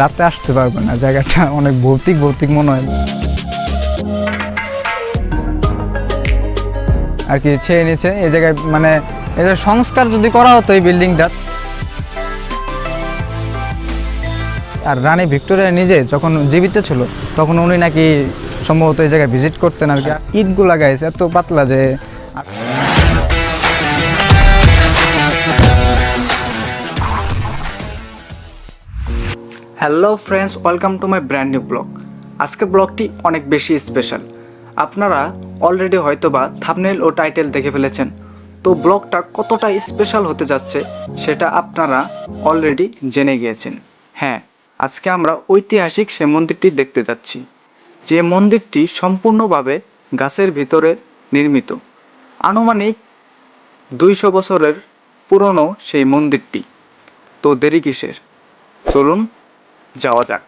রাতে আসতে পারবে না, জায়গাটা অনেক ভৌতিক ভৌতিক মনে হয়। আর কি ছেয়ে নিচ্ছে এই জায়গায় মানে এদের সংস্কার যদি করা হতো এই বিল্ডিংটা। আর রানী ভিক্টোরিয়া নিজে যখন জীবিত ছিল, তখন উনি নাকি সম্ভবত এই জায়গায় ভিজিট করতেন আর কি। ইটগুলা গাইছে এত পাতলা যে hello friends welcome to my brand new blog আজকের ব্লগটি অনেক বেশি স্পেশাল আপনারা অলরেডি হয়তোবা থামনেল ও টাইটেল দেখে ফেলেছেন। তো ব্লগটা কতটা স্পেশাল হতে যাচ্ছে সেটা আপনারা অলরেডি জেনে গিয়েছেন। হ্যাঁ আজকে আমরা ঐতিহাসিক সে মন্দিরটি দেখতে যাচ্ছি। যে মন্দিরটি সম্পূর্ণভাবে গাছের ভিতরে নির্মিত। আনুমানিক দুইশো বছরের পুরনো সেই মন্দিরটি। তো দেরি কিসের? চলুন যাওয়া যাক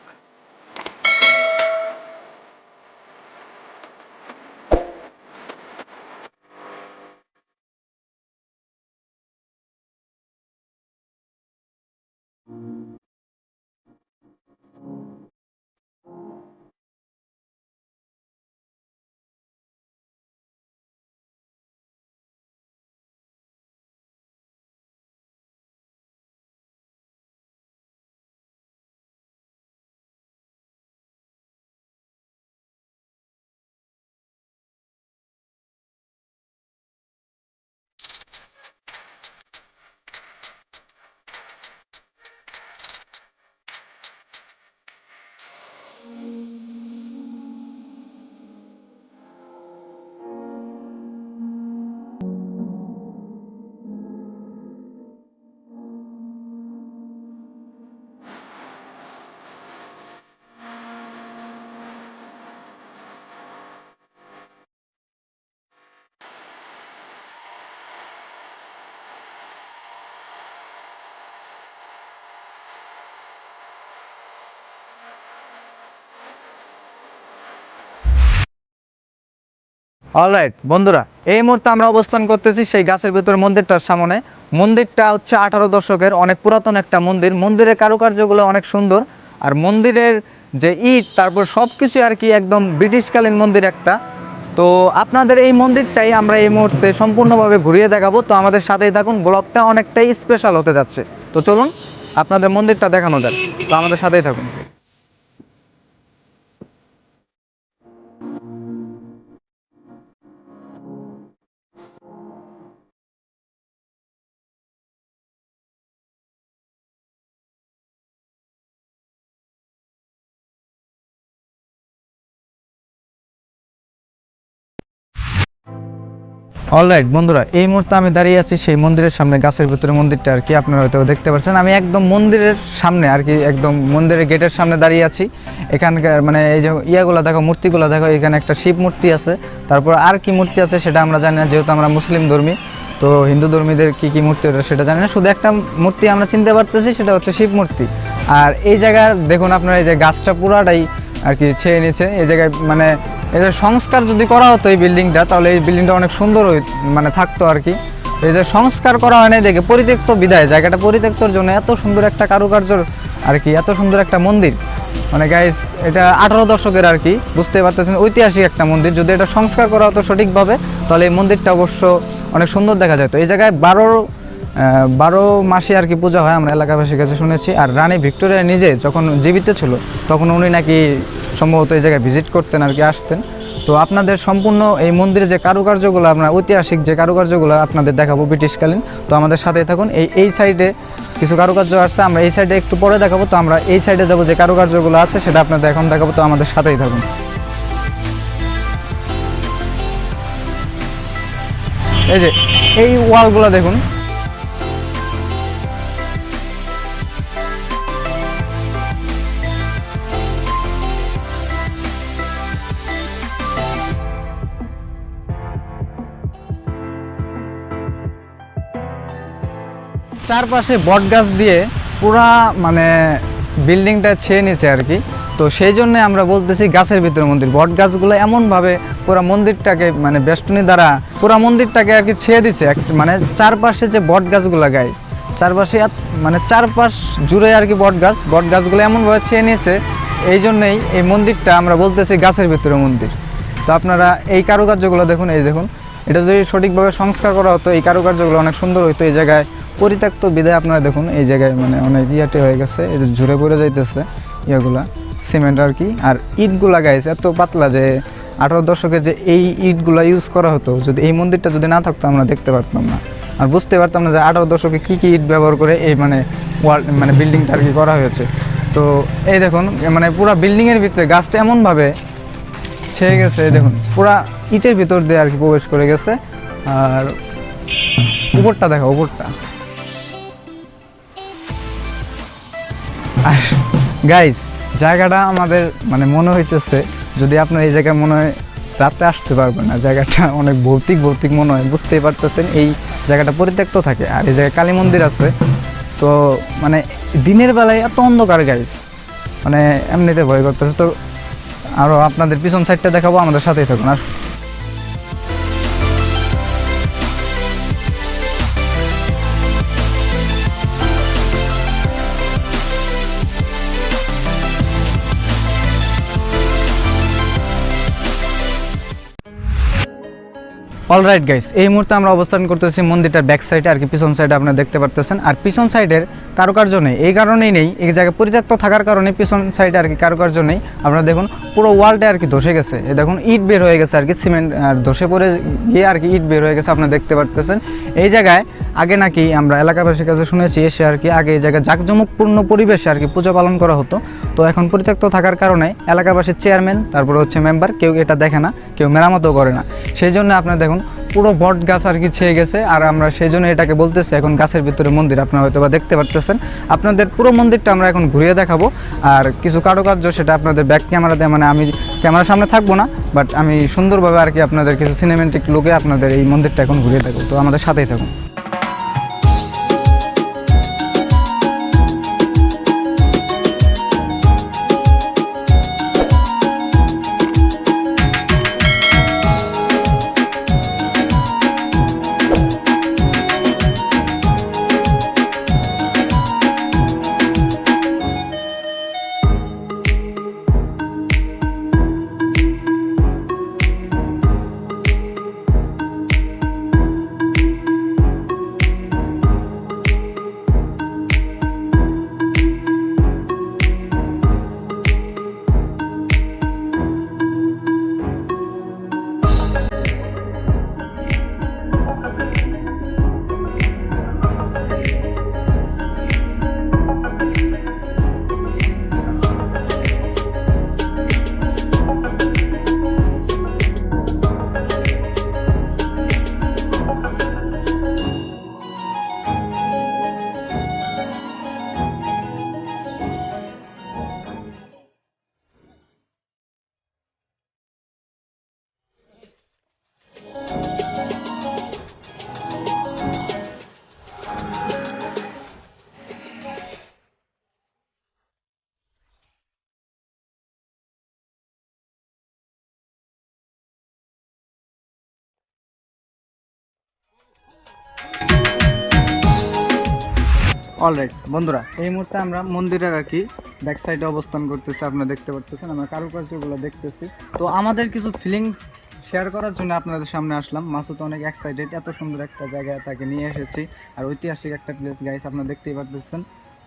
অলরাইট বন্ধুরা, এই মুহূর্তে আমরা অবস্থান করতেছি সেই গাছের ভিতরে মন্দিরটার সামনে। মন্দিরটা হচ্ছে আঠারো দশকের অনেক পুরাতন একটা মন্দির। মন্দিরের কারুকার্যগুলো অনেক সুন্দর। আর মন্দিরের যে ইট, তারপর সব কিছু আর কি একদম ব্রিটিশকালীন মন্দির একটা। তো আপনাদের এই মন্দিরটাই আমরা এই মুহূর্তে সম্পূর্ণভাবে ঘুরিয়ে দেখাবো। তো আমাদের সাথেই থাকুন, ব্লগটা অনেকটাই স্পেশাল হতে যাচ্ছে। তো চলুন, আপনাদের মন্দিরটা দেখানো যাক। তো আমাদের সাথেই থাকুন। অলরাইট বন্ধুরা, এই মুহূর্তে আমি দাঁড়িয়ে আছি সেই মন্দিরের সামনে, গাছের ভিতরে মন্দিরটা আর কি, আপনারা হয়তো দেখতে পাচ্ছেন আমি একদম মন্দিরের সামনে আর কি, একদম মন্দিরের গেটের সামনে দাঁড়িয়ে আছি। এখানকার মানে এই যে ইয়াগুলো দেখো, মূর্তিগুলো দেখো, এখানে একটা শিব মূর্তি আছে। তারপর আর কি মূর্তি আছে সেটা আমরা জানি না, যেহেতু আমরা মুসলিম ধর্মী, তো হিন্দু ধর্মীদের কী কী মূর্তি ওটা সেটা জানি না। শুধু একটা মূর্তি আমরা চিনতে পারতেছি, সেটা হচ্ছে শিব মূর্তি। আর এই জায়গার, দেখুন আপনারা, এই যে গাছটা পুরাটাই আর কি ছেয়ে নিয়েছে। এই জায়গায় মানে এদের সংস্কার যদি করা হতো এই বিল্ডিংটা, তাহলে এই বিল্ডিংটা অনেক সুন্দর মানে থাকতো আর কি। এই যে সংস্কার করা হয় দেখে পরিত্যক্ত বিদায়, জায়গাটা পরিত্যক্তর জন্য এত সুন্দর একটা কারুকার্য আর কি, এত সুন্দর একটা মন্দির। মানে গাইস এটা আঠারো দশকের আর কি, বুঝতে পারতেছেন, ঐতিহাসিক একটা মন্দির। যদি এটা সংস্কার করা হতো সঠিকভাবে, তাহলে এই মন্দিরটা অবশ্য অনেক সুন্দর দেখা যেত। এই জায়গায় বারো বারো মাসে আর কি পূজা হয়, আমরা এলাকাবাসীর কাছে শুনেছি। আর রানী ভিক্টোরিয়া নিজে যখন জীবিত ছিল, তখন উনি নাকি সম্ভবত এই জায়গায় ভিজিট করতেন আর কি, আসতেন। তো আপনাদের সম্পূর্ণ এই মন্দিরে যে কারুকার্যগুলো, আমরা ঐতিহাসিক যে কারুকার্যগুলো আপনাদের দেখাবো ব্রিটিশকালীন, তো আমাদের সাথেই থাকুন। এই এই সাইডে কিছু কারুকার্য আছে, আমরা এই সাইডে একটু পরে দেখাবো। তো আমরা এই সাইডে যাব, যে কারুকার্যগুলো আছে, সেটা আপনাদের এখন দেখাবো। তো আমাদের সাথেই থাকুন। এই যে, এই ওয়ালগুলো দেখুন। চারপাশে বট গাছ দিয়ে পুরা মানে বিল্ডিংটা ছেয়ে নিয়েছে আর কি। তো সেই জন্য আমরা বলতেছি গাছের ভিতরে মন্দির। বট গাছগুলো এমনভাবে পুরা মন্দিরটাকে মানে বেষ্টনী দ্বারা পুরা মন্দিরটাকে আর কি ছেয়ে দিছে। মানে চারপাশে যে বট গাছগুলো গাইস চারপাশে মানে চারপাশ জুড়ে আর কি বট গাছ। বট গাছগুলো এমনভাবে ছেয়ে নিয়েছে, এই জন্যই এই মন্দিরটা আমরা বলতেছি গাছের ভিতরে মন্দির। তো আপনারা এই কারুকার্যগুলো দেখুন, এই দেখুন। এটা যদি সঠিকভাবে সংস্কার করা হতো, এই কারুকার্যগুলো অনেক সুন্দর হতো এই জায়গায়। পরিত্যক্ত বিদায় আপনারা দেখুন, এই জায়গায় মানে অনেক ইয়াটে হয়ে গেছে, এই যে ঝুরে পড়ে যাইতেছে ইয়াগুলা, সিমেন্ট আর কি। আর ইটগুলা গাইছে এত পাতলা যে আঠারো দশকে যে এই ইটগুলা ইউজ করা হতো, যদি এই মন্দিরটা যদি না থাকতো, আমরা দেখতে পারতাম না। আর বুঝতে পারতাম না যে আঠারো দশকে কী কী ইট ব্যবহার করে এই মানে ওয়াল মানে বিল্ডিংটা আর কি করা হয়েছে। তো এই দেখুন মানে পুরো বিল্ডিংয়ের ভিতরে গাছটা এমনভাবে ছেয়ে গেছে দেখুন, পুরা ইটের ভিতর দিয়ে আর কি প্রবেশ করে গেছে। আর উপরটা দেখো উপরটা। আর গাইস জায়গাটা আমাদের মানে মনে হইতেছে, যদি আপনার এই জায়গায় মনে হয় রাতে আসতে পারবেন না, জায়গাটা অনেক ভৌতিক ভৌতিক মনে হয়, বুঝতেই পারতেছেন, এই জায়গাটা পরিত্যক্ত থাকে। আর এই জায়গায় কালী মন্দির আছে, তো মানে দিনের বেলায় এত অন্ধকার গাইস মানে এমনিতে ভয় করতেছে, তো আরও আপনাদের পিছন সাইডটা দেখাবো, আমাদের সাথেই থাকুন আর অলরাইট গাইস এই মুহূর্তে আমরা অবস্থান করতেছি মন্দিরটার ব্যাক সাইডে আর কি পিছন সাইডে আপনারা দেখতে পারতেছেন। আর পিছন সাইডের কারুকার্য নেই, এই কারণেই নেই, এই জায়গায় পরিত্যক্ত থাকার কারণে পিছন সাইডে আর কি কারুকার্য নেই। আপনারা দেখুন, পুরো ওয়ালটা আর কি ধসে গেছে। দেখুন, ইট বের হয়ে গেছে আর কি সিমেন্ট আর ধসে পড়ে গিয়ে আর কি ইট বের হয়ে গেছে, আপনারা দেখতে পারতেছেন। এই জায়গায় আগে নাকি আমরা এলাকাবাসীর কাছে শুনেছি এসে আর কি আগে এই জায়গায় জাঁকজমকপূর্ণ পরিবেশে আর কি পুজো পালন করা হতো। তো এখন পরিত্যক্ত থাকার কারণে এলাকাবাসীর চেয়ারম্যান, তারপরে হচ্ছে মেম্বার, কেউ এটা দেখে না, কেউ মেরামতও করে না। সেই জন্য আপনারা দেখুন, পুরো বট গাছ আর কি ছেয়ে গেছে। আর আমরা সেই জন্য এটাকে বলতেছি, এখন গাছের ভিতরে মন্দির আপনারা হয়তো বা দেখতে পারতেছেন। আপনাদের পুরো মন্দিরটা আমরা এখন ঘুরিয়ে দেখাবো। আর কিছু কারুকার্য সেটা আপনাদের ব্যাক ক্যামেরাতে মানে আমি ক্যামেরার সামনে থাকব না বাট আমি সুন্দরভাবে আর কি আপনাদের কিছু সিনেমেটিক লুকে আপনাদের এই মন্দিরটা এখন ঘুরিয়ে দেবো তো আমাদের সাথেই থাকুন। অলরাইট বন্ধুরা, এই মুহূর্তে আমরা মন্দিরের আর কি ব্যাক সাইডে অবস্থান করতেছি, আপনারা দেখতে পারতেছেন, আমরা কারুকার্যগুলো দেখতেছি। তো আমাদের কিছু ফিলিংস শেয়ার করার জন্য আপনাদের সামনে আসলাম। মাসুদ অনেক এক্সাইটেড এত সুন্দর একটা জায়গায় তাকে নিয়ে এসেছি। আর ঐতিহাসিক একটা প্লেস গাইস আপনারা দেখতেই পারতেছেন।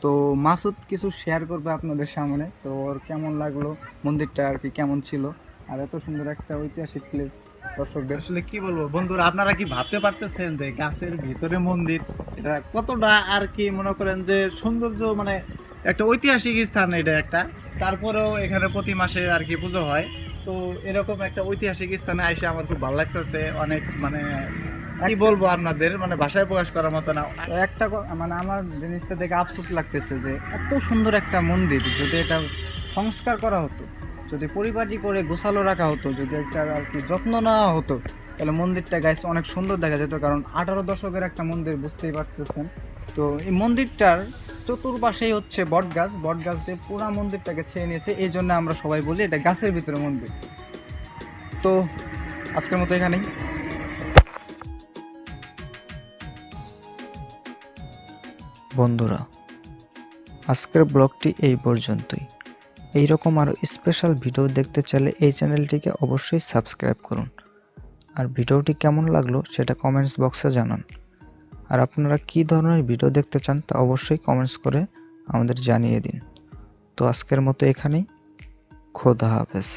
তো মাসুদ কিছু শেয়ার করবে আপনাদের সামনে। তো ওর কেমন লাগল? মন্দিরটা আর কি কেমন ছিল? আর এত সুন্দর একটা ঐতিহাসিক প্লেস দর্শকদের। আসলে কি বলব বন্ধুরা আপনারা কি ভাবতে পারতেছেন যে গাছের ভিতরে মন্দির এটা কতটা আর কি মনে করেন যে সৌন্দর্য মানে একটা ঐতিহাসিক স্থান এটা একটা। তারপরেও এখানে প্রতি মাসে আর কি পুজো হয়। তো এরকম একটা ঐতিহাসিক স্থানে এসে আমার খুব ভালো লাগতেছে। অনেক মানে কি বলব আপনাদের মানে ভাষায় প্রকাশ করার মতো না। একটা মানে আমার জিনিসটা দেখে আফসোস লাগতেছে যে এত সুন্দর একটা মন্দির যদি এটা সংস্কার করা হতো। যদি পরিপাটি করে গোছালো রাখা হতো, যদি একটা আর কি যত্ন নেওয়া হতো, তাহলে মন্দিরটা গাইস অনেক সুন্দর দেখা যেত, কারণ আঠারো দশকের একটা মন্দির বুঝতেই পারতেছেন। তো এই মন্দিরটার চতুর্পাশেই হচ্ছে বট গাছ বট গাছ দিয়ে পুরা মন্দিরটাকে ছেয়ে নিয়েছে, এই জন্য আমরা সবাই বলি এটা গাছের ভিতরে মন্দির। তো আজকের মতো এখানেই। বন্ধুরা, আজকের ব্লগটি এই পর্যন্তই। এই রকম আরও স্পেশাল ভিডিও দেখতে চাইলে এই চ্যানেলটিকে অবশ্যই সাবস্ক্রাইব করুন। আর ভিডিওটি কেমন লাগল সেটা কমেন্টস বক্সে জানান। আর আপনারা কি ধরনের ভিডিও দেখতে চান তা অবশ্যই কমেন্টস করে আমাদের জানিয়ে দিন। তো আজকের মতো এখানেই। খোদা হাফেজ।